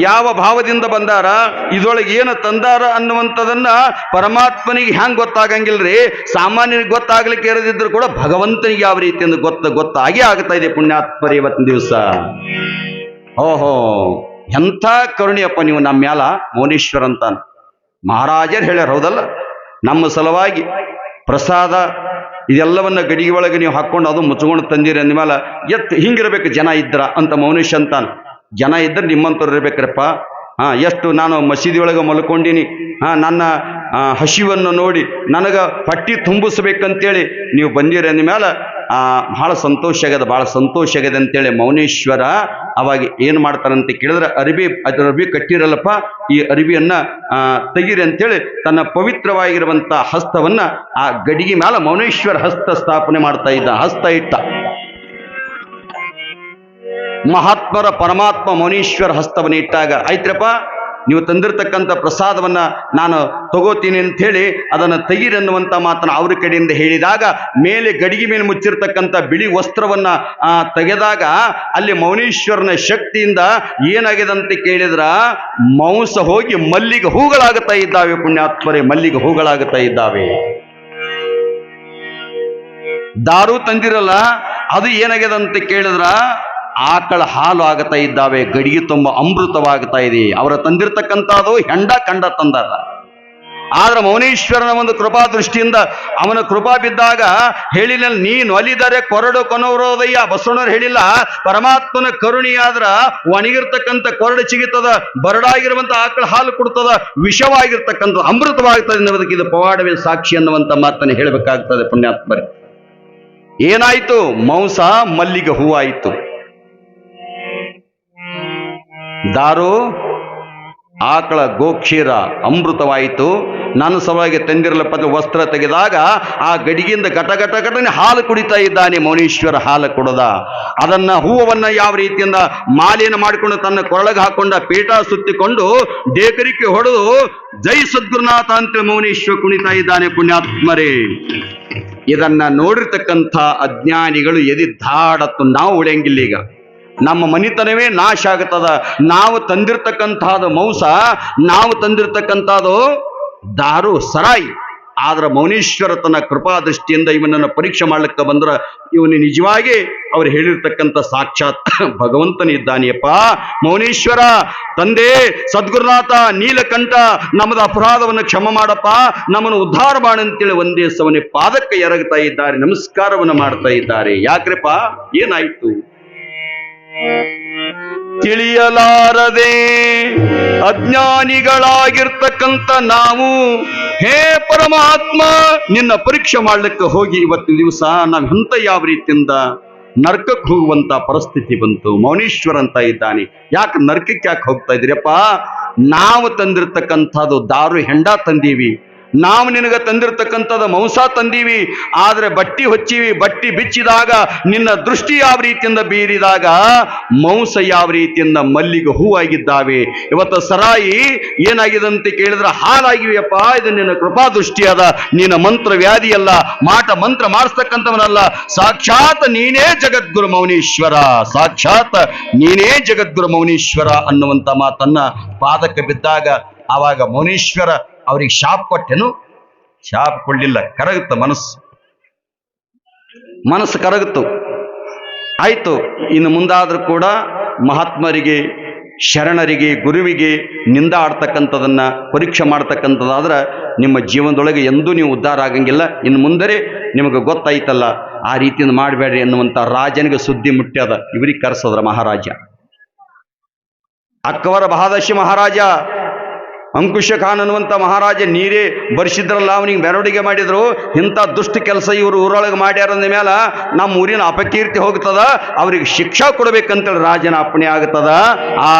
ಯಾವ ಭಾವದಿಂದ ಬಂದಾರ? ಇದೊಳಗೆ ಏನು ತಂದಾರ ಅನ್ನುವಂಥದನ್ನ ಪರಮಾತ್ಮನಿಗೆ ಹ್ಯಾಂಗ ಗೊತ್ತಾಗಂಗಿಲ್ರಿ? ಸಾಮಾನ್ಯನಿಗೆ ಗೊತ್ತಾಗ್ಲಿಕ್ಕೆ ಇರದಿದ್ರು ಕೂಡ ಭಗವಂತನಿಗೆ ಯಾವ ರೀತಿಯಿಂದ ಗೊತ್ತ ಗೊತ್ತಾಗೇ ಆಗ್ತಾ ಇದೆ ಪುಣ್ಯಾತ್ಮರಿ ಇವತ್ತಿನ ದಿವಸ. ಓಹೋ, ಎಂಥ ಕರುಣಿಯಪ್ಪ ನೀವು ನಮ್ಮ ಮ್ಯಾಲ ಮೌನೇಶ್ವರ ಅಂತ ಮಹಾರಾಜರು ಹೇಳ್ಯಾರ, ಹೌದಲ್ಲ? ನಮ್ಮ ಸಲುವಾಗಿ ಪ್ರಸಾದ ಇದೆಲ್ಲವನ್ನ ಗಡಿಗೆ ಒಳಗೆ ನೀವು ಹಾಕ್ಕೊಂಡು ಅದು ಮುಚ್ಕೊಂಡು ತಂದಿರಿ ಅಂದ್ಮೇಲೆ ಎತ್ತು ಹಿಂಗಿರ್ಬೇಕು ಜನ ಇದ್ರ ಅಂತ ಮೌನೇಶ್ ಅಂತಾನೆ. ಜನ ಇದ್ರೆ ನಿಮ್ಮಂಥವ್ರು ಇರ್ಬೇಕ್ರಪ್ಪ. ಹಾಂ, ಎಷ್ಟು ನಾನು ಮಸೀದಿ ಒಳಗೆ ಮಲ್ಕೊಂಡಿನಿ. ಹಾ, ನನ್ನ ಹಸಿವನ್ನು ನೋಡಿ ನನಗೆ ಹೊಟ್ಟಿ ತುಂಬಿಸ್ಬೇಕಂತೇಳಿ ನೀವು ಬಂದಿರಿ ಅಂದ್ಮೇಲೆ ಆ ಬಹಳ ಸಂತೋಷ ಆಗ್ಯದ, ಬಹಳ ಸಂತೋಷ ಆಗ್ಯದ ಅಂತೇಳಿ ಮೌನೇಶ್ವರ ಅವಾಗ ಏನು ಮಾಡ್ತಾರಂತ ಕೇಳಿದ್ರೆ, ಅರಿವಿ ಅದ್ರ ಅರಿವಿ ಕಟ್ಟಿರಲ್ಲಪ್ಪ, ಈ ಅರಿವಿಯನ್ನ ತೆಗೀರಿ ಅಂತೇಳಿ ತನ್ನ ಪವಿತ್ರವಾಗಿರುವಂತ ಹಸ್ತವನ್ನ ಆ ಗಡಿಗೆ ಮೇಲೆ ಮೌನೇಶ್ವರ ಹಸ್ತ ಸ್ಥಾಪನೆ ಮಾಡ್ತಾ ಇದ್ದ, ಹಸ್ತ ಇಟ್ಟ. ಮಹಾತ್ಮರ ಪರಮಾತ್ಮ ಮೌನೇಶ್ವರ ಹಸ್ತವನ್ನು ಇಟ್ಟಾಗ, ಆಯ್ತ್ರಪ್ಪ? ನೀವು ತಂದಿರತಕ್ಕಂಥ ಪ್ರಸಾದವನ್ನ ನಾನು ತಗೋತೀನಿ ಅಂತ ಹೇಳಿ ಅದನ್ನು ತೆಗೀರಿ ಅನ್ನುವಂಥ ಮಾತನ್ನ ಅವ್ರ ಕಡೆಯಿಂದ ಹೇಳಿದಾಗ ಮೇಲೆ ಗಡಿಗೆ ಮೇಲೆ ಮುಚ್ಚಿರ್ತಕ್ಕಂಥ ಬಿಳಿ ವಸ್ತ್ರವನ್ನ ತೆಗೆದಾಗ ಅಲ್ಲಿ ಮೌನೇಶ್ವರನ ಶಕ್ತಿಯಿಂದ ಏನಾಗಿದೆ ಅಂತ ಕೇಳಿದ್ರ, ಮೌಸ ಹೋಗಿ ಮಲ್ಲಿಗೆ ಹೂಗಳಾಗುತ್ತಾ ಇದ್ದಾವೆ ಪುಣ್ಯಾತ್ಮರೇ, ಮಲ್ಲಿಗೆ ಹೂಗಳಾಗುತ್ತಾ ಇದ್ದಾವೆ. ದಾರು ತಂದಿರಲ್ಲ, ಅದು ಏನಾಗಿದೆ ಅಂತ ಕೇಳಿದ್ರ ಆಕಳ ಹಾಲು ಆಗ್ತಾ ಇದ್ದಾವೆ, ಗಡಿಗೆ ತುಂಬ ಅಮೃತವಾಗ್ತಾ ಇದೆ. ಅವರ ತಂದಿರತಕ್ಕಂಥದ್ದು ಹೆಂಡ ಕಂಡ ತಂದಾರ ಆದ್ರೆ ಮೌನೇಶ್ವರನ ಒಂದು ಕೃಪಾ ದೃಷ್ಟಿಯಿಂದ ಅವನ ಕೃಪಾ ಬಿದ್ದಾಗ ಹೇಳಿಲ್ಲ, ನೀನು ಅಲಿದರೆ ಕೊರಡು ಕೊನವರೋದಯ್ಯ ಬಸವಣ್ಣವ್ರು ಹೇಳಿಲ್ಲ, ಪರಮಾತ್ಮನ ಕರುಣಿಯಾದ್ರ ಒಣಗಿರ್ತಕ್ಕಂಥ ಕೊರಡು ಚಿಗಿತದ ಬರಡಾಗಿರುವಂತ ಆಕಳ ಹಾಲು ಕೊಡ್ತದ, ವಿಷವಾಗಿರ್ತಕ್ಕಂಥ ಅಮೃತವಾಗ್ತದೆ ಅನ್ನೋದಕ್ಕೆ ಇದು ಪವಾಡವೇ ಸಾಕ್ಷಿ ಅನ್ನುವಂಥ ಮಾತನ್ನು ಹೇಳಬೇಕಾಗ್ತದೆ ಪುಣ್ಯಾತ್ಮರೇ. ಏನಾಯ್ತು? ಮೌಸ ಮಲ್ಲಿಗೆ ಹೂವಾಯಿತು. ದಾರು, ಆಕಳ ಗೋಕ್ಷೀರ ಅಮೃತವಾಯಿತು. ನಾನು ಸಲುವಾಗಿ ತಂದಿರಲ ಪದ ವಸ್ತ್ರ ತೆಗೆದಾಗ ಆ ಗಡಿಗಿಂದ ಘಟ ಘಟ ಘಟನೆ ಹಾಲು ಕುಡಿತಾ ಇದ್ದಾನೆ ಮೌನೀಶ್ವರ ಹಾಲು ಕೊಡದ. ಅದನ್ನ ಹೂವನ್ನ ಯಾವ ರೀತಿಯಿಂದ ಮಾಲೆಯನ್ನು ಮಾಡಿಕೊಂಡು ತನ್ನ ಕೊರಳಗೆ ಹಾಕೊಂಡ ಪೀಠ ಸುತ್ತಿಕೊಂಡು ದೇಕರಿಕೆ ಹೊಡೆದು ಜೈ ಸದ್ಗುರುನಾಥ ಅಂತ ಮೌನೇಶ್ವರ ಕುಣಿತಾ ಇದ್ದಾನೆ ಪುಣ್ಯಾತ್ಮರೇ. ಇದನ್ನ ನೋಡಿರ್ತಕ್ಕಂಥ ಅಜ್ಞಾನಿಗಳು ಎದಿದ್ದಾಡತ್ತು ನಾವು ಉಳಿಯಂಗಿಲ್ಲ ಈಗ. ನಮ್ಮ ಮನಿತನವೇ ನಾಶ ಆಗತ್ತದ. ನಾವು ತಂದಿರ್ತಕ್ಕಂಥದ್ದು ಮೌಸ, ನಾವು ತಂದಿರ್ತಕ್ಕಂಥದ್ದು ದಾರು ಸರಾಯಿ. ಆದ್ರ ಮೌನೇಶ್ವರ ತನ್ನ ಕೃಪಾ ದೃಷ್ಟಿಯಿಂದ ಇವನನ್ನು ಪರೀಕ್ಷೆ ಮಾಡ್ಲಿಕ್ಕೆ ಬಂದ್ರ ಇವನು ನಿಜವಾಗಿ ಅವ್ರು ಹೇಳಿರ್ತಕ್ಕಂಥ ಸಾಕ್ಷಾತ್ ಭಗವಂತನಿದ್ದಾನೆಯಪ್ಪ ಮೌನೇಶ್ವರ, ತಂದೆ, ಸದ್ಗುರುನಾಥ, ನೀಲಕಂಠ, ನಮ್ಮದ ಅಪರಾಧವನ್ನು ಕ್ಷಮ ಮಾಡಪ್ಪ. ನಮ್ಮನ್ನು ಉದ್ಧಾರ ಮಾಡಂತೇಳಿ ಒಂದೇ ಸವನೆ ಪಾದಕ್ಕೆ ಎರಗ್ತಾ ಇದ್ದಾರೆ, ನಮಸ್ಕಾರವನ್ನು ಮಾಡ್ತಾ ಇದ್ದಾರೆ. ಯಾಕ್ರಪ್ಪ? ಏನಾಯ್ತು? ತಿಳಿಯಲಾರದೆ ಅಜ್ಞಾನಿಗಳಾಗಿರ್ತಕ್ಕಂಥ ನಾವು, ಹೇ ಪರಮಾತ್ಮ, ನಿನ್ನ ಪರೀಕ್ಷೆ ಮಾಡ್ಲಿಕ್ಕೆ ಹೋಗಿ ಇವತ್ತಿನ ದಿವಸ ನಾವು ಎಂತ ಯಾವ ರೀತಿಯಿಂದ ನರ್ಕಕ್ಕೆ ಹೋಗುವಂತ ಪರಿಸ್ಥಿತಿ ಬಂತು. ಮೌನೀಶ್ವರ ಅಂತ ಇದ್ದಾನೆ. ಯಾಕೆ ನರ್ಕಕ್ಕೆ ಯಾಕೆ ಹೋಗ್ತಾ ಇದ್ರಿಯಪ್ಪ ನಾವು ತಂದಿರ್ತಕ್ಕಂಥದ್ದು ದಾರು ಹೆಂಡ ತಂದೀವಿ. ನಾವು ನಿನಗೆ ತಂದಿರತಕ್ಕಂಥದ್ದು ಮಾಂಸ ತಂದೀವಿ, ಆದ್ರೆ ಬಟ್ಟಿ ಹೊಚ್ಚಿವಿ, ಬಟ್ಟಿ ಬಿಚ್ಚಿದಾಗ ನಿನ್ನ ದೃಷ್ಟಿ ಯಾವ ರೀತಿಯಿಂದ ಬೀರಿದಾಗ ಮಾಂಸ ಯಾವ ರೀತಿಯಿಂದ ಮಲ್ಲಿಗೆ ಹೂವಾಗಿದ್ದಾವೆ. ಇವತ್ತು ಸರಾಯಿ ಏನಾಗಿದೆ ಅಂತ ಕೇಳಿದ್ರೆ ಹಾಲಾಗಿವೆಯಪ್ಪ ಇದು ನಿನ್ನ ಕೃಪಾ ನಿನ್ನ ಮಂತ್ರ ವ್ಯಾಧಿಯಲ್ಲ ಮಾಟ ಮಂತ್ರ ಮಾಡಿಸ್ತಕ್ಕಂಥವನಲ್ಲ ಸಾಕ್ಷಾತ್ ನೀನೇ ಜಗದ್ಗುರು ಮೌನೀಶ್ವರ, ಸಾಕ್ಷಾತ್ ನೀನೇ ಜಗದ್ಗುರು ಮೌನೀಶ್ವರ ಅನ್ನುವಂತ ಮಾತನ್ನ ಪಾದಕ್ಕೆ ಬಿದ್ದಾಗ ಆವಾಗ ಮೌನೀಶ್ವರ ಅವ್ರಿಗೆ ಶಾಪ್ ಕೊಟ್ಟೆನು, ಶಾಪ್ ಕೊಡ್ಲಿಲ್ಲ, ಕರಗುತ್ತ ಮನಸ್ಸು. ಮನಸ್ಸು ಕರಗುತ್ತು. ಆಯ್ತು, ಇನ್ನು ಮುಂದಾದ್ರೂ ಕೂಡ ಮಹಾತ್ಮರಿಗೆ, ಶರಣರಿಗೆ, ಗುರುವಿಗೆ ನಿಂದ ಆಡ್ತಕ್ಕಂಥದನ್ನ, ಪರೀಕ್ಷೆ ಮಾಡ್ತಕ್ಕಂಥದ್ದಾದ್ರೆ ನಿಮ್ಮ ಜೀವನದೊಳಗೆ ಎಂದೂ ನೀವು ಉದ್ಧಾರ ಆಗಂಗಿಲ್ಲ. ಇನ್ನು ಮುಂದರೆ ನಿಮಗೆ ಗೊತ್ತಾಯ್ತಲ್ಲ, ಆ ರೀತಿಯಿಂದ ಮಾಡಬೇಡ್ರಿ ಎನ್ನುವಂಥ ರಾಜನಿಗೆ ಸುದ್ದಿ ಮುಟ್ಟ್ಯದ ಇವರಿಗೆ ಕರೆಸೋದ್ರ ಮಹಾರಾಜ. ಅಕ್ಕವರ ಬಹಾದಶಿ ಮಹಾರಾಜ ಅಂಕುಶ ಖಾನ್ ಅನ್ನುವಂಥ ಮಹಾರಾಜ ನೀರೇ ಬರ್ಸಿದ್ರಲ್ಲ ಅವನಿಗೆ ಮೆರವಣಿಗೆ ಮಾಡಿದ್ರು. ಇಂಥ ದುಷ್ಟ ಕೆಲಸ ಇವರು ಊರೊಳಗೆ ಮಾಡ್ಯಾರ ಅಂದ ಮೇಲೆ ನಮ್ಮ ಊರಿನ ಅಪಕೀರ್ತಿ ಹೋಗ್ತದ, ಅವ್ರಿಗೆ ಶಿಕ್ಷಾ ಕೊಡ್ಬೇಕಂತೇಳಿ ರಾಜನ ಅಪ್ಪಣೆ ಆಗ್ತದ. ಆ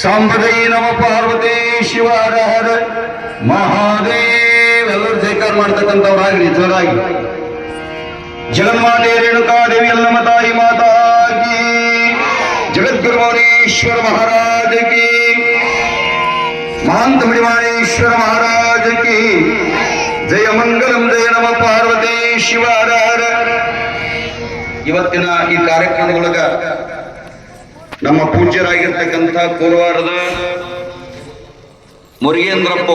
ಸಾಂಬದೈ ನಮ ಪಾರ್ವತಿ ಶಿವರ ಹರ ಮಹಾದೇವ್, ಎಲ್ಲರೂ ಜೈಕಾರ ಮಾಡ್ತಕ್ಕಂಥವ್ರಾಗ್ಲಿ ಜೋರಾಗಿ ಜಗನ್ಮಾತೆ, ರೇಣುಕಾದೇವಿ ಎಲ್ಲಮ್ಮ ತಾಯಿ ಮಾತಾ ಕಿ. ಜಗದ್ಗುರು ಮೌನೇಶ್ವರ ಮಹಾರಾಜ ಕಿ. ಮಹಾಂತ ಮಣಿಮಾಣೇಶ್ವರ ಮಹಾರಾಜ ಕಿ. ಜಯ ಮಂಗಲಂ, ಜಯ ನಮ ಪಾರ್ವತಿ ಶಿವರ ಹರ. ಇವತ್ತಿನ ಈ ಕಾರ್ಯಕ್ರಮದೊಳಗ ನಮ್ಮ ಪೂಜ್ಯರಾಗಿರ್ತಕ್ಕಂಥ ಕೋರವಾರದ ಮುರುಗೇಂದ್ರಪ್ಪ.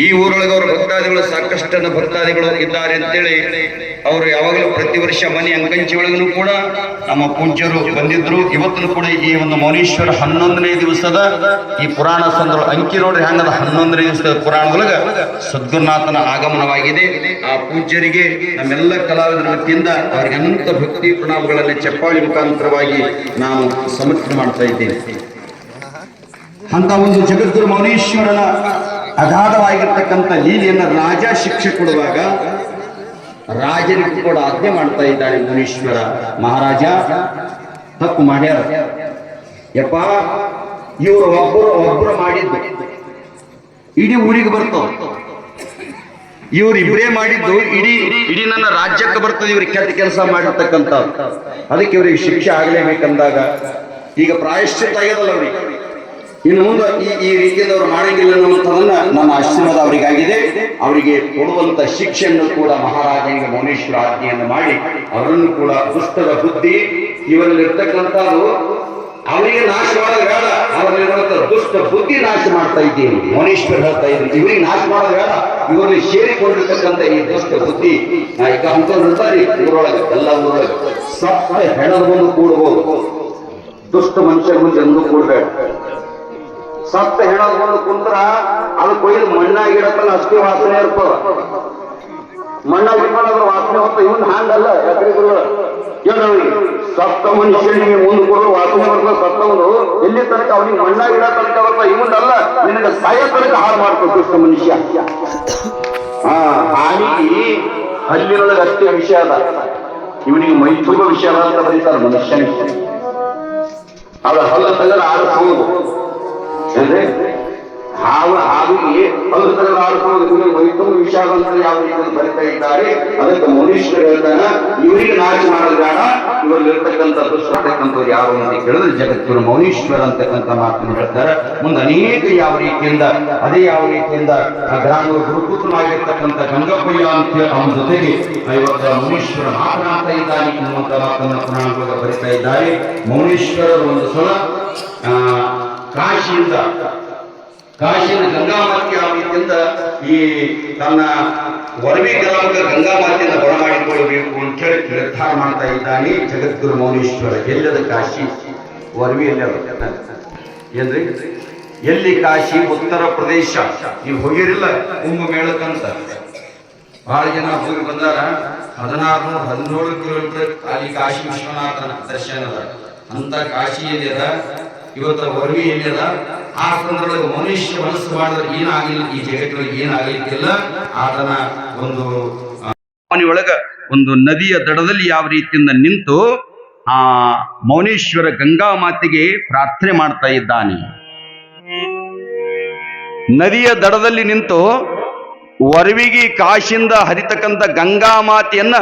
ಈ ಊರೊಳಗೆ ಅವರ ಭಕ್ತಾದಿಗಳು ಸಾಕಷ್ಟು ಭಕ್ತಾದಿಗಳು ಇದ್ದಾರೆ ಅಂತೇಳಿ ಅವರು ಯಾವಾಗಲೂ ಪ್ರತಿ ವರ್ಷ ಮನೆ ಅಂಕಂಚಿ ಒಳಗೂ ಕೂಡ ನಮ್ಮ ಪೂಜ್ಯರು ಬಂದಿದ್ರು. ಇವತ್ತು ಕೂಡ ಈ ಒಂದು ಮೌನೇಶ್ವರ ಹನ್ನೊಂದನೇ ದಿವಸದ ಈ ಪುರಾಣ ಸಂದ್ರ ಅಂಕಿ ನೋಡ್ರಿ ಹಂಗದ ಹನ್ನೊಂದನೇ ದಿವಸದ ಪುರಾಣದೊಳಗ ಸದ್ಗುರುನಾಥನ ಆಗಮನವಾಗಿದೆ. ಆ ಪೂಜ್ಯರಿಗೆ ನಮ್ಮೆಲ್ಲ ಕಲಾವಿದರ ವತಿಯಿಂದ ಅವರಿಗೆ ಅನಂತ ಭಕ್ತಿ ಪ್ರಣಾಮಗಳಲ್ಲಿ ಚಪ್ಪಾಳಿ ಮುಖಾಂತರವಾಗಿ ನಾವು ಸಮರ್ಪಣೆ ಮಾಡ್ತಾ ಇದ್ದೇವೆ ಅಂತ ಒಂದು ಜಗದ್ಗುರು ಮೌನೇಶ್ವರನ ಅಗಾಧವಾಗಿರ್ತಕ್ಕಂಥ ಲೀಲೆಯನ್ನು ರಾಜ ಶಿಕ್ಷೆ ಕೊಡುವಾಗ ರಾಜನಿಗೆ ಕೂಡ ಆಜ್ಞೆ ಮಾಡ್ತಾ ಇದ್ದಾನೆ ಮುನೀಶ್ವರ ಮಹಾರಾಜ. ತಪ್ಪು ಮಾಡ್ಯಾರ. ಯಪ್ಪ, ಇವರು ಒಬ್ಬರು ಒಬ್ಬರು ಮಾಡಿದ್ದು. ಇಡೀ ಊರಿಗೆ ಬರ್ತಾವ ಇವ್ರು ಇಬ್ಬರೇ ಮಾಡಿದ್ದು, ಇಡೀ ಇಡೀ ನನ್ನ ರಾಜ್ಯಕ್ಕೆ ಬರ್ತದೆ ಇವ್ರಿಗೆ ಕೆಟ್ಟ ಕೆಲಸ ಮಾಡಿರ್ತಕ್ಕಂಥ ಅದಕ್ಕೆ ಇವ್ರಿಗೆ ಶಿಕ್ಷೆ ಆಗಲೇಬೇಕಂದಾಗ ಈಗ ಪ್ರಾಯಶ್ಚಿತ್ತ ಆಗ್ಯದಲ್ಲ ಅವ್ರಿಗೆ. ಇನ್ನು ಮುಂದೆ ಈ ಈ ರೀತಿಯಲ್ಲಿ ಅವರು ಮಾಡಂಗಿಲ್ಲ ಅನ್ನುವಂಥದನ್ನ ನಮ್ಮ ಆಶೀರ್ವಾದ ಅವರಿಗಾಗಿದೆ. ಅವರಿಗೆ ಕೊಡುವಂತ ಶಿಕ್ಷೆಯನ್ನು ಕೂಡ ಮಹಾರಾಜನಿಗೆ ಮೌನೇಶ್ವರ ಆಜ್ಞೆಯನ್ನು ಮಾಡಿ, ಅವರನ್ನು ಕೂಡ ದುಷ್ಟದ ಬುದ್ಧಿ, ಇವರಲ್ಲಿರ್ತಕ್ಕಂಥದ್ದು ಅವರಿಗೆ ನಾಶ ಮಾಡೋದು ಬೇಡ. ಅವರಲ್ಲಿರುವಂತ ದುಷ್ಟ ಬುದ್ಧಿ ನಾಶ ಮಾಡ್ತಾ ಇದ್ದೀನಿ ಮೌನೇಶ್ವರ ಹೇಳ್ತಾ ಇದ್ದೀನಿ ಇವರಿಗೆ ನಾಶ ಮಾಡೋದು ಬೇಡ. ಇವರಲ್ಲಿ ಸೇರಿಕೊಂಡಿರ್ತಕ್ಕಂಥ ಈ ದುಷ್ಟ ಬುದ್ಧಿ ಈಗ ಅಂತ ಇರ್ತಾರೆ ಊರೊಳಗೆ, ಎಲ್ಲ ಊರೊಳಗೆ. ಸಪ್ತ ಹೆಣದ ಮುಂದೆ ಕೂಡ್ಬೋದು ದುಷ್ಟ ಮನುಷ್ಯರ ಮುಂದೆ ಎಂದೂ ಕೂಡಬೇಡ ಸತ್ತ ಮುಂದೆ ಕುಂತ್ರ ಅದು ಕೊಯ್ಲು ಮಣ್ಣಾಗಿಡತ್ತಲ್ಲ ಅಷ್ಟೇ ವಾಸನೆ ಇರ್ತದ. ಮಣ್ಣಾಗಿ ಅದ್ರ ವಾಸನೆ ಹೊತ್ತ ಇವನ್ ಹಾಂಗಲ್ಲ, ಯಾಕ್ರಿ ಗುರುಗಳು? ಸತ್ತ ಮನುಷ್ಯನಿಗೆ ಮುಂದೆ ಕೊಡೋ ವಾಸನೆ ಬರ್ತದೆ, ಸತ್ತವನು ಎಲ್ಲಿ ತನಕ ಅವನಿಗೆ ಮಣ್ಣಾಗಿಡ ತನಕ ಬರ್ತಾ ಇವನಲ್ಲ ನಿನಗೆ ಸಾಯ ತನಕ ಹಾಳು ಮಾಡ್ತದೆ ದುಷ್ಟ ಮನುಷ್ಯ. ಹಾ ಹಾನಿಗೆ ಹಲ್ಲಿನೊಳಗೆ ಅಷ್ಟೇ ವಿಷಯ ಅದ. ಇವನಿಗೆ ಮೈ ತುಂಬ ವಿಷಯ ಅಂತ ಬರೀತಾರೆ ಮನುಷ್ಯನಿಗೆ. ಅವಳ ಹಲ್ಲ ತಗರ ಆಡಿಸ್ಬೋದು ಅಂದ್ರೆ ಹಾವು, ಹಾವಿಗೆ ತುಂಬ ವಿಷಯ ಅಂತ ಯಾವ ರೀತಿಯಲ್ಲಿ ಬರಿತಾ ಇದ್ದಾರೆ, ಅದಕ್ಕೆ ಮುನೀಶ್ವರ ಹೇಳ್ತಾನ ಇವರಿಗೆ ನಾಶ ಮಾಡಲು ಬೇಡ. ಇವರಲ್ಲಿರ್ತಕ್ಕಂಥ ದುಷ್ಟರ್ತಕ್ಕಂಥವ್ರು ಯಾರು ಅಂತ ಕೇಳಿದ್ರೆ ಜಗತ್ತಿನ ಮೌನೀಶ್ವರ ಅಂತಕ್ಕಂಥ ಮಾತನ್ನು ಹೇಳ್ತಾರೆ. ಮುಂದೆ ಅನೇಕ ಯಾವ ರೀತಿಯಿಂದ, ಅದೇ ಯಾವ ರೀತಿಯಿಂದ ಆ ಗ್ರಾಮದ ಗುರುಕೂತನಾಗಿರ್ತಕ್ಕಂಥ ಗಂಗಪ್ಪಯ್ಯ ಅಂತ ಅವನ ಜೊತೆಗೆ ಇವತ್ತ ಮೌನೇಶ್ವರ ಮಾತನಾಡ್ತಾ ಇದ್ದಾನೆ ಎನ್ನುವಂತಹ ಮಾತನ್ನು ಬರಿತಾ ಇದ್ದಾರೆ. ಮೌನೇಶ್ವರ ಒಂದು ಸಲ ಕಾಶಿಯಿಂದ. ಕಾಶಿನ ಗಂಗಾಮಾತೆ ರೀತಿಯಿಂದ ಈ ತನ್ನ ವರವಿ ಗ್ರಾಮದ ಗಂಗಾಮಾತೆಯನ್ನು ಬರಮಾಡಿಕೊಳ್ಳಬೇಕು ಅಂತ ಹೇಳಿ ನಿರ್ಧಾರ ಮಾಡ್ತಾ ಇದ್ದಾನೆ ಜಗದ್ಗುರು ಮೌನೇಶ್ವರ. ಎಲ್ಲದ ಕಾಶಿ? ವರವಿ? ಏನ್ರಿ? ಎಲ್ಲಿ ಕಾಶಿ? ಉತ್ತರ ಪ್ರದೇಶ. ನೀವು ಹೋಗಿರಿಲ್ಲ ಕುಂಭ ಮೇಳಕ್ಕಂತ ಬಹಳ ಜನ ಹೋಗಿ ಬಂದಾರ. ಹದಿನಾರು, ಹದಿನೇಳು ಕಿಲೋಮೀಟರ್ ಅಲ್ಲಿ ಕಾಶಿ ವಿಶ್ವನಾಥನ ದರ್ಶನ ಅಂತ ಕಾಶಿ ಎಲ್ಲಿದ ಇವತ್ತು ವರ್ವಿ ಏನಿಲ್ಲ ಆ ಸಂದರ್ಭದಲ್ಲಿ ಮನುಷ್ಯ ಮನಸ್ಸು ಮಾಡಿದ್ರೆ ಏನಾಗಿಲ್ಲ, ಈ ಜಗತ್ತಿನಲ್ಲಿ ಏನಾಗಲಿಕ್ಕಿಲ್ಲ ಆತನ ಒಂದು ಒಳಗ ಒಂದು ನದಿಯ ದಡದಲ್ಲಿ ಯಾವ ರೀತಿಯಿಂದ ನಿಂತು ಆ ಮೌನೇಶ್ವರ ಗಂಗಾ ಮಾತೆಗೆ ಪ್ರಾರ್ಥನೆ ಮಾಡ್ತಾ ಇದ್ದಾನೆ. ನದಿಯ ದಡದಲ್ಲಿ ನಿಂತು ವರವಿಗೆ ಕಾಶಿಂದ ಹರಿತಕ್ಕಂಥ ಗಂಗಾ ಮಾತೆಯನ್ನ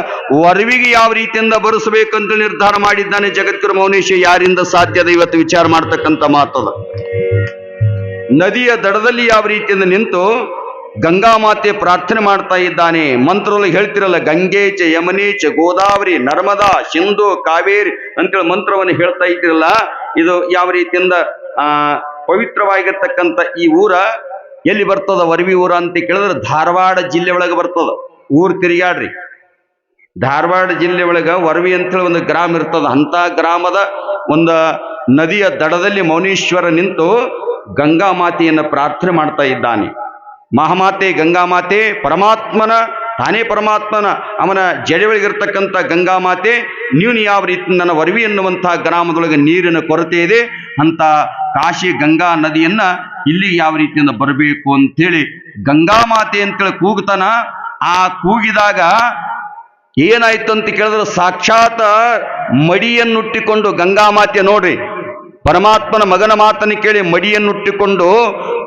ವರವಿಗೆ ಯಾವ ರೀತಿಯಿಂದ ಬರೆಸಬೇಕಂತ ನಿರ್ಧಾರ ಮಾಡಿದ್ದಾನೆ ಜಗದ್ಗುರು ಮೌನೇಶ ಯಾರಿಂದ ಸಾಧ್ಯದ ಇವತ್ತು ವಿಚಾರ ಮಾಡ್ತಕ್ಕಂಥ ಮಾತದ. ನದಿಯ ದಡದಲ್ಲಿ ಯಾವ ರೀತಿಯಿಂದ ನಿಂತು ಗಂಗಾ ಮಾತೆ ಪ್ರಾರ್ಥನೆ ಮಾಡ್ತಾ ಇದ್ದಾನೆ? ಮಂತ್ರದಲ್ಲಿ ಹೇಳ್ತಿರಲ್ಲ, ಗಂಗೆ ಚ ಚ ಗೋದಾವರಿ, ನರ್ಮದಾ, ಸಿಂಧು, ಕಾವೇರಿ ಅಂತೇಳಿ ಮಂತ್ರವನ್ನು ಹೇಳ್ತಾ ಇದ್ದಿರಲ್ಲ, ಇದು ಯಾವ ರೀತಿಯಿಂದ, ಆ, ಪವಿತ್ರವಾಗಿರ್ತಕ್ಕಂಥ ಈ ಊರ ಎಲ್ಲಿ ಬರ್ತದ ವರವಿ ಊರ ಅಂತ ಕೇಳಿದ್ರೆ ಧಾರವಾಡ ಜಿಲ್ಲೆ ಒಳಗೆ ಬರ್ತದ. ಊರ್ ತಿರುಗಾಡ್ರಿ ಧಾರವಾಡ ಜಿಲ್ಲೆ ಒಳಗೆ ವರವಿ ಅಂತೇಳಿ ಒಂದು ಗ್ರಾಮ ಇರ್ತದ. ಅಂತ ಗ್ರಾಮದ ಒಂದು ನದಿಯ ದಡದಲ್ಲಿ ಮೌನೇಶ್ವರ ನಿಂತು ಗಂಗಾ ಮಾತೆಯನ್ನು ಪ್ರಾರ್ಥನೆ ಮಾಡ್ತಾ ಇದ್ದಾನೆ. ಮಹಾಮಾತೆ, ಗಂಗಾ ಮಾತೆ, ಪರಮಾತ್ಮನ, ತಾನೇ ಪರಮಾತ್ಮನ, ಅವನ ಜಡೆಯೊಳಗಿರ್ತಕ್ಕಂಥ ಗಂಗಾ ಮಾತೆ, ನೀನು ಯಾವ ರೀತಿ ನನ್ನ ವರವಿ ಎನ್ನುವಂತಹ ಗ್ರಾಮದೊಳಗೆ ನೀರಿನ ಕೊರತೆ ಇದೆ ಅಂತ ಕಾಶಿ ಗಂಗಾ ನದಿಯನ್ನ ಇಲ್ಲಿ ಯಾವ ರೀತಿಯಿಂದ ಬರಬೇಕು ಅಂತೇಳಿ ಗಂಗಾ ಮಾತೆ ಅಂತೇಳಿ ಕೂಗ್ತಾನ. ಆ ಕೂಗಿದಾಗ ಏನಾಯ್ತು ಅಂತ ಕೇಳಿದ್ರೆ ಸಾಕ್ಷಾತ್ ಮಡಿಯನ್ನುಟ್ಟಿಕೊಂಡು ಗಂಗಾ ಮಾತೆ ನೋಡ್ರಿ. ಪರಮಾತ್ಮನ ಮಗನ ಮಾತನ್ನು ಕೇಳಿ ಮಡಿಯನ್ನುಟ್ಟಿಕೊಂಡು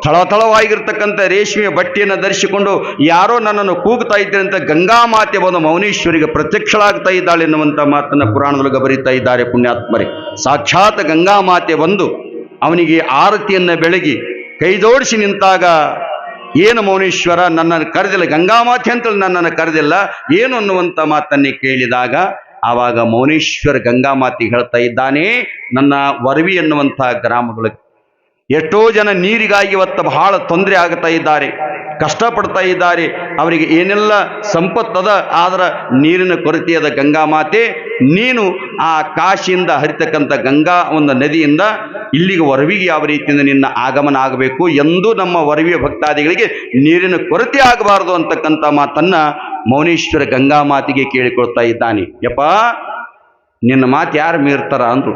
ಥಳಥಳವಾಗಿರ್ತಕ್ಕಂಥ ರೇಷ್ಮೆಯ ಬಟ್ಟೆಯನ್ನು ಧರಿಸಿಕೊಂಡು ಯಾರೋ ನನ್ನನ್ನು ಕೂಗ್ತಾ ಇದ್ದಾರೆ ಅಂತ ಗಂಗಾ ಮಾತೆ ಬಂದು ಮೌನೇಶ್ವರಿಗೆ ಪ್ರತ್ಯಕ್ಷಳಾಗ್ತಾ ಇದ್ದಾಳೆ ಎನ್ನುವಂಥ ಮಾತನ್ನು ಪುರಾಣದೊಳಗೆ ಬರೀತಾ ಇದ್ದಾರೆ ಪುಣ್ಯಾತ್ಮರೇ. ಸಾಕ್ಷಾತ್ ಗಂಗಾ ಮಾತೆ ಬಂದು ಅವನಿಗೆ ಆರತಿಯನ್ನು ಬೆಳಗಿ ಕೈಜೋಡಿಸಿ ನಿಂತಾಗ, ಏನು ಮೌನೇಶ್ವರ ನನ್ನನ್ನು ಕರೆದಿಲ್ಲ ಗಂಗಾಮಾತೆ ಅಂತೇಳಿ ನನ್ನನ್ನು ಕರೆದಿಲ್ಲ, ಏನು ಅನ್ನುವಂಥ ಮಾತನ್ನೇ ಕೇಳಿದಾಗ ಆವಾಗ ಮೌನೇಶ್ವರ ಗಂಗಾಮಾತೆ ಹೇಳ್ತಾ ಇದ್ದಾನೆ, ನನ್ನ ವರವಿ ಎನ್ನುವಂತಹ ಗ್ರಾಮಗಳಿಗೆ ಎಷ್ಟೋ ಜನ ನೀರಿಗಾಗಿ ಇವತ್ತು ಬಹಳ ತೊಂದರೆ ಆಗ್ತಾ ಇದ್ದಾರೆ, ಕಷ್ಟಪಡ್ತಾ ಇದ್ದಾರೆ. ಅವರಿಗೆ ಏನೆಲ್ಲ ಸಂಪತ್ತದ, ಆದ್ರೆ ನೀರಿನ ಕೊರತೆಯಾದ ಗಂಗಾ ಮಾತೆ, ನೀನು ಆ ಕಾಶಿಯಿಂದ ಹರಿತಕ್ಕಂಥ ಗಂಗಾ ಒಂದು ನದಿಯಿಂದ ಇಲ್ಲಿಗೆ ವರವಿಗೆ ಯಾವ ರೀತಿಯಿಂದ ನಿನ್ನ ಆಗಮನ ಆಗಬೇಕು ಎಂದು ನಮ್ಮ ವರವಿಯ ಭಕ್ತಾದಿಗಳಿಗೆ ನೀರಿನ ಕೊರತೆ ಆಗಬಾರದು ಅಂತಕ್ಕಂಥ ಮಾತನ್ನ ಮೌನೇಶ್ವರ ಗಂಗಾ ಮಾತಿಗೆ ಕೇಳಿಕೊಳ್ತಾ ಇದ್ದಾನೆ. ಯಪ್ಪ, ನಿನ್ನ ಮಾತು ಯಾರು ಮೀರ್ತಾರ ಅಂದ್ರು.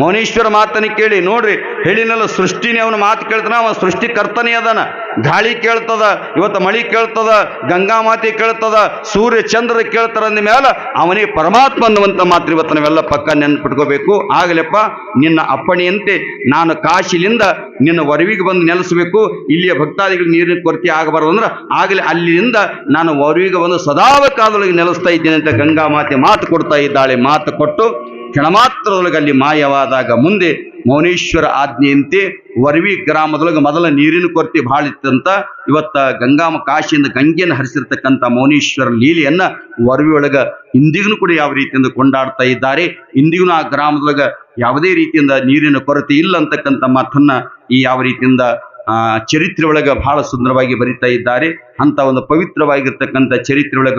ಮೌನೇಶ್ವರ ಮಾತನ್ನ ಕೇಳಿ ನೋಡ್ರಿ, ಹೇಳಿನಲ್ಲ ಸೃಷ್ಟಿನೇ ಅವನ ಮಾತು ಕೇಳ್ತಾನ ಅವ ಸೃಷ್ಟಿಕರ್ತನೇ ಅದಾನ. ಗಾಳಿ ಕೇಳ್ತದ, ಇವತ್ತು ಮಳಿ ಕೇಳ್ತದ, ಗಂಗಾ ಮಾತೆ ಕೇಳ್ತದ, ಸೂರ್ಯ ಚಂದ್ರ ಕೇಳ್ತಾರ ಅಂದ ಮೇಲೆ ಅವನಿಗೆ ಪರಮಾತ್ಮ ಅನ್ನುವಂಥ ಮಾತ್ರ ಇವತ್ತು ನಾವೆಲ್ಲ ಪಕ್ಕ ನೆನ್ಪಿಟ್ಕೋಬೇಕು. ಆಗಲಪ್ಪ, ನಿನ್ನ ಅಪ್ಪಣೆಯಂತೆ ನಾನು ಕಾಶಿಲಿಂದ ನಿನ್ನ ವರವಿಗೆ ಬಂದು ನೆಲೆಸಬೇಕು. ಇಲ್ಲಿಯ ಭಕ್ತಾದಿಗಳು ನೀರಿನ ಕೊರತೆ ಆಗಬಾರದು ಅಂದ್ರೆ ಆಗಲೇ ಅಲ್ಲಿಂದ ನಾನು ವರವಿಗೆ ಬಂದು ಸದಾವ ಕಾಲದೊಳಗೆ ನೆಲೆಸ್ತಾ ಇದ್ದೇನೆ ಅಂತ ಗಂಗಾ ಮಾತೆ ಮಾತು ಕೊಡ್ತಾ ಇದ್ದಾಳೆ. ಮಾತು ಕೊಟ್ಟು ಕ್ಷಣ ಮಾತ್ರದೊಳಗೆ ಅಲ್ಲಿ ಮಾಯವಾದಾಗ ಮುಂದೆ ಮೌನೇಶ್ವರ ಆಜ್ಞೆಯಂತೆ ವರವಿ ಗ್ರಾಮದೊಳಗೆ ಮೊದಲ ನೀರಿನ ಕೊರತೆ ಬಹಳ ಇತ್ತಂತ ಇವತ್ತ ಗಂಗಾಮ ಕಾಶಿಯಿಂದ ಗಂಗೆಯನ್ನು ಹರಿಸಿರ್ತಕ್ಕಂಥ ಮೌನೇಶ್ವರ ಲೀಲೆಯನ್ನ ವರವಿ ಇಂದಿಗೂ ಕೂಡ ಯಾವ ರೀತಿಯಿಂದ ಕೊಂಡಾಡ್ತಾ ಇದ್ದಾರೆ. ಇಂದಿಗೂ ಆ ಗ್ರಾಮದೊಳಗ ಯಾವುದೇ ರೀತಿಯಿಂದ ನೀರಿನ ಕೊರತೆ ಇಲ್ಲ ಅಂತಕ್ಕಂಥ ಮಾತನ್ನ ಈ ಯಾವ ರೀತಿಯಿಂದ ಚರಿತ್ರೆ ಒಳಗ ಬಹಳ ಸುಂದರವಾಗಿ ಬರಿತಾ ಇದ್ದಾರೆ. ಅಂತ ಒಂದು ಪವಿತ್ರವಾಗಿರ್ತಕ್ಕಂಥ ಚರಿತ್ರೆ ಒಳಗ